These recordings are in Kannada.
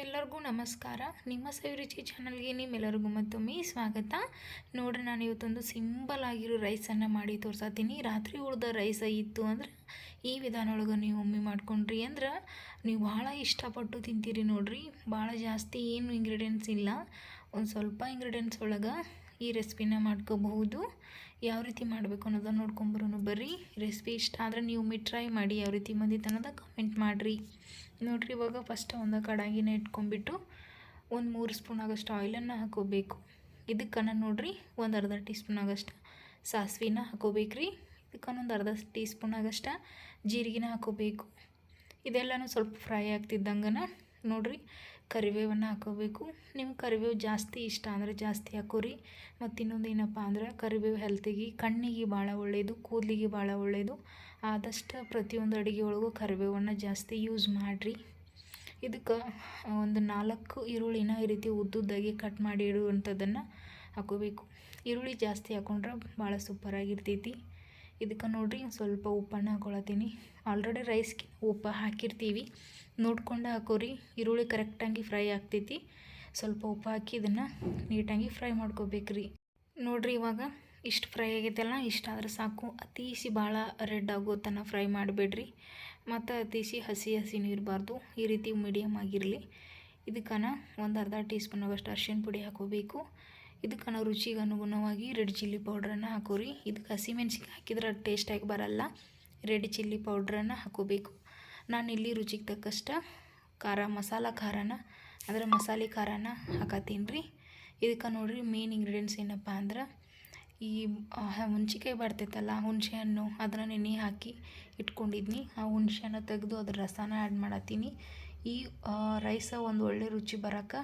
ಎಲ್ಲರಿಗೂ ನಮಸ್ಕಾರ. ನಿಮ್ಮ ಸವಿರುಚಿ ಚಾನಲ್ಗೆ ನಿಮ್ಮೆಲ್ಲರಿಗೂ ಮತ್ತೊಮ್ಮೆ ಸ್ವಾಗತ. ನೋಡ್ರಿ ನಾನು ಇವತ್ತೊಂದು ಸಿಂಪಲ್ ಆಗಿರೋ ರೈಸನ್ನು ಮಾಡಿ ತೋರ್ಸತ್ತೀನಿ ರಾತ್ರಿ ಉಳ್ದ ರೈಸ ಇತ್ತು ಅಂದ್ರೆ ಈ ವಿಧಾನ ಒಳಗೆ ನೀವು ಒಮ್ಮೆ ಮಾಡ್ಕೊಂಡ್ರಿ ಅಂದ್ರೆ ನೀವು ಭಾಳ ಇಷ್ಟಪಟ್ಟು ತಿಂತೀರಿ ನೋಡಿರಿ. ಭಾಳ ಜಾಸ್ತಿ ಏನು ಇಂಗ್ರೀಡಿಯೆಂಟ್ಸ್ ಇಲ್ಲ. ಒಂದು ಸ್ವಲ್ಪ ಇಂಗ್ರೀಡಿಯೆಂಟ್ಸ್ ಒಳಗೆ ಈ ರೆಸಿಪಿನ ಮಾಡ್ಕೋಬಹುದು. ಯಾವ ರೀತಿ ಮಾಡಬೇಕು ಅನ್ನೋದನ್ನು ನೋಡ್ಕೊಂಬರೋನು ಬರ್ರಿ. ರೆಸಿಪಿ ಇಷ್ಟ ಆದರೆ ನೀವು ಮಿ ಟ್ರೈ ಮಾಡಿ ಯಾವ ರೀತಿ ಬಂದಿತ್ತು ತನದ ಕಮೆಂಟ್ ಮಾಡಿರಿ. ನೋಡಿರಿ ಇವಾಗ ಫಸ್ಟ್ ಒಂದು ಕಡಾಗಿನ ಇಟ್ಕೊಂಡ್ಬಿಟ್ಟು ಒಂದು ಮೂರು ಸ್ಪೂನ್ ಆಗೋಷ್ಟು ಆಯಿಲನ್ನು ಹಾಕೋಬೇಕು. ಇದಕ್ಕೆ ನಾನು ನೋಡಿರಿ ಒಂದು ಅರ್ಧ ಟೀ ಸ್ಪೂನ್ ಆಗೋಷ್ಟು ಸಾಸಿವೆನ ಹಾಕೋಬೇಕ್ರಿ. ಇದಕ್ಕೆ ಒಂದು ಅರ್ಧ ಟೀ ಸ್ಪೂನ್ ಆಗೋಷ್ಟು ಜೀರಿಗೆನ ಹಾಕೋಬೇಕು. ಇದೆಲ್ಲನೂ ಸ್ವಲ್ಪ ಫ್ರೈ ಆಗ್ತಿದ್ದಂಗೆ ನೋಡಿರಿ. ಕರಿಬೇವನ್ನು ಹಾಕೋಬೇಕು. ನಿಮ್ಗೆ ಕರಿಬೇವು ಜಾಸ್ತಿ ಇಷ್ಟ ಅಂದರೆ ಜಾಸ್ತಿ ಹಾಕೋರಿ. ಮತ್ತು ಇನ್ನೊಂದು ಏನಪ್ಪ ಅಂದ್ರೆ ಕರಿಬೇವು ಹೆಲ್ತಿಗೆ ಕಣ್ಣಿಗೆ ಭಾಳ ಒಳ್ಳೆಯದು ಕೂದಲಿಗೆ ಭಾಳ ಒಳ್ಳೆಯದು ಆದಷ್ಟು ಪ್ರತಿಯೊಂದು ಅಡುಗೆ ಒಳಗೂ ಕರಿಬೇವನ್ನು ಜಾಸ್ತಿ ಯೂಸ್ ಮಾಡಿರಿ. ಇದಕ್ಕೆ ಒಂದು ನಾಲ್ಕು ಈರುಳ್ಳಿನ ಈ ರೀತಿ ಉದ್ದುದ್ದಾಗಿ ಕಟ್ ಮಾಡಿ ಇಡುವಂಥದ್ದನ್ನು ಹಾಕೋಬೇಕು. ಈರುಳ್ಳಿ ಜಾಸ್ತಿ ಹಾಕೊಂಡ್ರೆ ಭಾಳ ಸೂಪರಾಗಿರ್ತೈತಿ ಇದಕ್ಕೆ ನೋಡಿರಿ ಸ್ವಲ್ಪ ಉಪ್ಪನ್ನು ಹಾಕೊಳತ್ತೀನಿ. ಆಲ್ರೆಡಿ ರೈಸ್ಗೆ ಉಪ್ಪು ಹಾಕಿರ್ತೀವಿ. ನೋಡ್ಕೊಂಡು ಹಾಕೋರಿ. ಈರುಳ್ಳಿ ಕರೆಕ್ಟಾಗಿ ಫ್ರೈ ಆಗ್ತೈತಿ. ಸ್ವಲ್ಪ ಉಪ್ಪು ಹಾಕಿ ಇದನ್ನು ನೀಟಾಗಿ ಫ್ರೈ ಮಾಡ್ಕೋಬೇಕ್ರಿ. ನೋಡಿರಿ ಇವಾಗ ಇಷ್ಟು ಫ್ರೈ ಆಗೈತಲ್ಲ, ಇಷ್ಟ ಆದ್ರೆ ಸಾಕು. ಅತೀಸಿ ಭಾಳ ರೆಡ್ ಆಗೋ ತನಕ ಫ್ರೈ ಮಾಡಬೇಡ್ರಿ. ಮತ್ತು ಅತೀಸಿ ಹಸಿ ಹಸಿನೂ ಇರಬಾರ್ದು ಈ ರೀತಿ ಮೀಡಿಯಮ್ ಆಗಿರಲಿ. ಇದಕ್ಕನ ಒಂದು ಅರ್ಧ ಟೀ ಸ್ಪೂನ್ ಆಗೋಷ್ಟು ಅರ್ಶಿಣ ಪುಡಿ ಹಾಕೋಬೇಕು. ಇದಕ್ಕೆ ರುಚಿಗೆ ಅನುಗುಣವಾಗಿ ರೆಡ್ ಚಿಲ್ಲಿ ಪೌಡ್ರನ್ನು ಹಾಕೋರಿ. ಇದಕ್ಕೆ ಹಸಿಮೆಣ್ಸಿಗೆ ಹಾಕಿದ್ರೆ ಟೇಸ್ಟಾಗಿ ಬರಲ್ಲ. ರೆಡ್ ಚಿಲ್ಲಿ ಪೌಡ್ರನ್ನು ಹಾಕೋಬೇಕು. ನಾನು ಇಲ್ಲಿ ರುಚಿಗೆ ತಕ್ಕಷ್ಟು ಖಾರ ಮಸಾಲ ಖಾರನ, ಅದರ ಮಸಾಲೆ ಖಾರನ ಹಾಕತ್ತೀನಿ ರೀ ಇದಕ್ಕೆ ನೋಡಿರಿ ಮೇನ್ ಇಂಗ್ರೀಡಿಯೆಂಟ್ಸ್ ಏನಪ್ಪ ಅಂದ್ರೆ ಈ ಹುಣ್ಸಿಕಾಯಿ ಬರ್ತೈತಲ್ಲ ಹುಣಸೆ ಹಣ್ಣು ಅದನ್ನು ನೆನೆ ಹಾಕಿ ಇಟ್ಕೊಂಡಿದ್ನಿ. ಆ ಹುಣಸೆ ಹಣ್ಣು ತೆಗೆದು ಅದ್ರ ರಸನ ಆ್ಯಡ್ ಮಾಡತ್ತೀನಿ. ಈ ರೈಸ ಒಂದು ಒಳ್ಳೆ ರುಚಿ ಬರೋಕೆ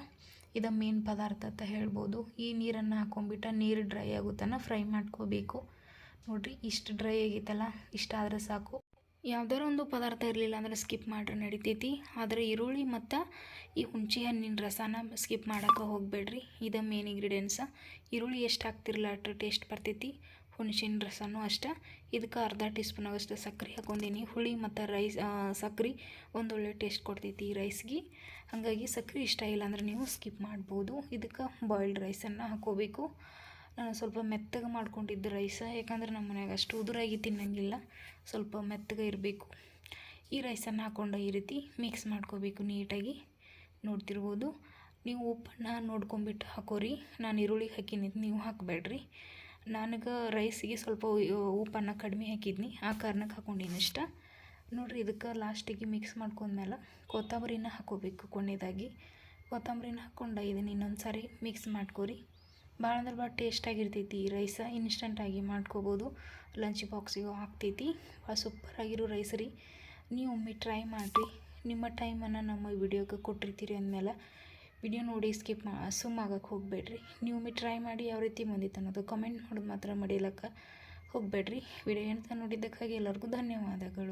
ಇದು ಮೇನ್ ಪದಾರ್ಥ ಅಂತ ಹೇಳ್ಬೋದು. ಈ ನೀರನ್ನು ಹಾಕೊಂಡ್ಬಿಟ್ಟು ನೀರು ಡ್ರೈ ಆಗುತ್ತನ ಫ್ರೈ ಮಾಡ್ಕೋಬೇಕು. ನೋಡಿರಿ ಇಷ್ಟು ಡ್ರೈ ಆಗೈತಲ್ಲ ಇಷ್ಟಾದರೆ ಸಾಕು. ಯಾವ್ದಾರ ಒಂದು ಪದಾರ್ಥ ಇರಲಿಲ್ಲ ಅಂದರೆ ಸ್ಕಿಪ್ ಮಾಡ್ರೆ ನಡಿತೈತಿ. ಆದರೆ ಈರುಳ್ಳಿ ಮತ್ತು ಈ ಹುಣಸೆ ಹಣ್ಣಿನ ರಸನ ಸ್ಕಿಪ್ ಮಾಡೋಕೆ ಹೋಗಬೇಡ್ರಿ. ಇದು ಮೇನ್ ಇಂಗ್ರೀಡಿಯೆಂಟ್ಸ ಈರುಳ್ಳಿ ಎಷ್ಟು ಹಾಕ್ತಿರಲ್ಲ ಅಷ್ಟು ಟೇಸ್ಟ್ ಬರ್ತೈತಿ. ಹುಣಸಿನ ರಸನೂ ಅಷ್ಟೇ. ಇದಕ್ಕೆ ಅರ್ಧ ಟೀ ಸ್ಪೂನ್ ಸಕ್ಕರೆ ಹಾಕೊಂಡೀನಿ. ಹುಳಿ ಮತ್ತು ರೈಸ್ ಸಕ್ರೆ ಒಂದೊಳ್ಳೆ ಟೇಸ್ಟ್ ಕೊಡ್ತೈತಿ ರೈಸ್ಗೆ ಹಾಗಾಗಿ ಸಕ್ಕರೆ ಇಷ್ಟ ಇಲ್ಲ ಅಂದ್ರೆ ನೀವು ಸ್ಕಿಪ್ ಮಾಡ್ಬೋದು. ಇದಕ್ಕೆ ಬಾಯ್ಲ್ಡ್ ರೈಸನ್ನು ಹಾಕೋಬೇಕು. ನಾನು ಸ್ವಲ್ಪ ಮೆತ್ತಗೆ ಮಾಡ್ಕೊಂಡಿದ್ದ ರೈಸ ಯಾಕಂದ್ರೆ ನಮ್ಮ ಮನೆಯಾಗ ಅಷ್ಟು ಉದುರಾಗಿ ತಿನ್ನಂಗಿಲ್ಲ. ಸ್ವಲ್ಪ ಮೆತ್ತಗೆ ಇರಬೇಕು. ಈ ರೈಸನ್ನು ಹಾಕ್ಕೊಂಡು ಈ ರೀತಿ ಮಿಕ್ಸ್ ಮಾಡ್ಕೋಬೇಕು ನೀಟಾಗಿ. ನೋಡ್ತಿರ್ಬೋದು. ನೀವು ಉಪ್ಪನ್ನು ನೋಡ್ಕೊಂಬಿಟ್ಟು ಹಾಕೋರಿ. ನಾನು ಈರುಳ್ಳಿ ಹಾಕಿನಿ, ನೀವು ಹಾಕಬೇಡ್ರಿ. ನನಗೆ ರೈಸಿಗೆ ಸ್ವಲ್ಪ ಉಪ್ಪನ್ನು ಕಡಿಮೆ ಹಾಕಿದ್ನಿ. ಆ ಕಾರಣಕ್ಕೆ ಹಾಕೊಂಡಿನಿ ಇಷ್ಟ. ನೋಡಿರಿ ಇದಕ್ಕೆ ಲಾಸ್ಟಿಗೆ ಮಿಕ್ಸ್ ಮಾಡ್ಕೊಂಡ್ಮೇಲೆ ಕೊತ್ತಂಬರಿನ ಹಾಕೋಬೇಕು ಕೊನೆಯದಾಗಿ ಕೊತ್ತಂಬರಿನ ಹಾಕ್ಕೊಂಡು ಇದನ್ನು ಇನ್ನೊಂದು ಸಾರಿ ಮಿಕ್ಸ್ ಮಾಡ್ಕೊರಿ. ಭಾಳ ಅಂದ್ರೆ ಭಾಳ ಟೇಸ್ಟಾಗಿರ್ತೈತಿ ರೈಸ. ಇನ್ಸ್ಟಂಟಾಗಿ ಮಾಡ್ಕೋಬೋದು. ಲಂಚ್ ಬಾಕ್ಸಿಗೂ ಹಾಕ್ತೈತಿ ಭಾಳ ಸೂಪರಾಗಿರೋ ರೈಸ್ ರೀ. ನೀವು ಒಮ್ಮೆ ಟ್ರೈ ಮಾಡಿರಿ. ನಿಮ್ಮ ಟೈಮನ್ನು ನಮ್ಮ ವಿಡಿಯೋಗೆ ಕೊಟ್ಟಿರ್ತೀರಿ ಅಂದಮೇಲೆ ವಿಡಿಯೋ ನೋಡಿ ಸ್ಕಿಪ್ ಮಾ ಸುಮ್ಮಾಗಕ್ಕೆ ಹೋಗಬೇಡ್ರಿ. ನೀವು ಮಿ ಟ್ರೈ ಮಾಡಿ ಯಾವ ರೀತಿ ಬಂದಿತ್ತು ಅನ್ನೋದು ಕಮೆಂಟ್ ಮಾಡೋದು ಮಾತ್ರ ಮಡಿಲಕ್ಕ ಹೋಗಬೇಡ್ರಿ. ವಿಡಿಯೋ ಎಂತ ನೋಡಿದ್ದಕ್ಕಾಗಿ ಎಲ್ಲರಿಗೂ ಧನ್ಯವಾದಗಳು.